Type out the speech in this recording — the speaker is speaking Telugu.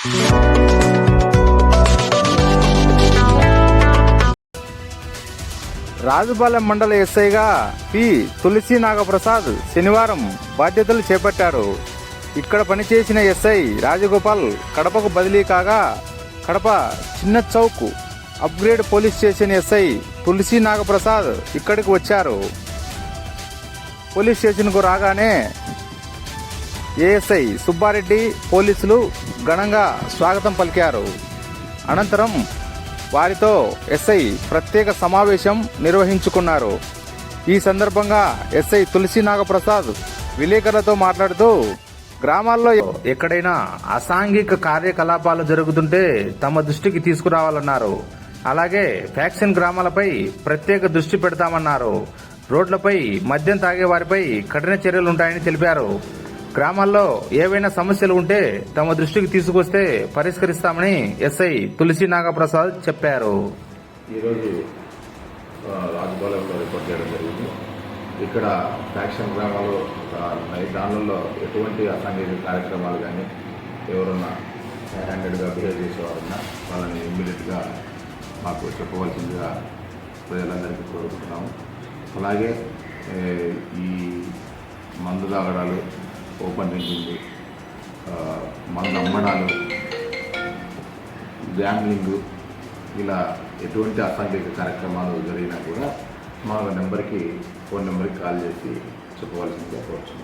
రాజుపాలెం మండల ఎస్ఐగా పి. తులసి నాగప్రసాద్ శనివారం బాధ్యతలు చేపట్టారు. ఇక్కడ పనిచేసిన ఎస్ఐ రాజగోపాల్ కడపకు బదిలీ కాగా కడప చిన్న Chowk upgrade police station SI Tulasi Nagaprasad ఇక్కడికి వచ్చారు. పోలీస్ స్టేషన్కు రాగానే ఏఎస్ఐ సుబ్బారెడ్డి పోలీసులు ఘనంగా స్వాగతం పలికారు. అనంతరం వారితో ఎస్ఐ ప్రత్యేక సమావేశం నిర్వహించుకున్నారు. ఈ సందర్భంగా ఎస్ఐ తులసి నాగప్రసాద్ విలేకరులతో మాట్లాడుతూ గ్రామాల్లో ఎక్కడైనా అసాంఘిక కార్యకలాపాలు జరుగుతుంటే తమ దృష్టికి తీసుకురావాలన్నారు. అలాగే ఫ్యాక్షన్ గ్రామాలపై ప్రత్యేక దృష్టి పెడతామన్నారు. రోడ్లపై మద్యం తాగే వారిపై కఠిన చర్యలుంటాయని తెలిపారు. గ్రామాల్లో ఏవైనా సమస్యలు ఉంటే తమ దృష్టికి తీసుకొస్తే పరిష్కరిస్తామని ఎస్ఐ తులసి నాగప్రసాద్ చెప్పారు. ఈరోజు ఆ, రిపోర్ట్ చేయడం జరిగింది. ఇక్కడ ఫ్యాక్షన్ గ్రామాలు దానిలో ఎటువంటి అసాంఘిక కార్యక్రమాలు కానీ ఎవరన్నా హ్యాండెడ్గా బిహేవ్ చేసేవారున్నా వాళ్ళని ఇమ్మీడియట్గా మాకు చెప్పవలసిందిగా ప్రజలందరికీ కోరుకుంటున్నాము. అలాగే ఈ మందు తాగడాలు ఓపెన్ ఉంటుంది మన మందు అమ్మడాలు గ్యాంబ్లింగ్ ఇలా ఎటువంటి అసాంఘిక కార్యక్రమాలు జరిగినా కూడా మా నెంబర్కి ఫోన్ నెంబర్కి కాల్ చేసి చెప్పవలసింది చెప్పవచ్చు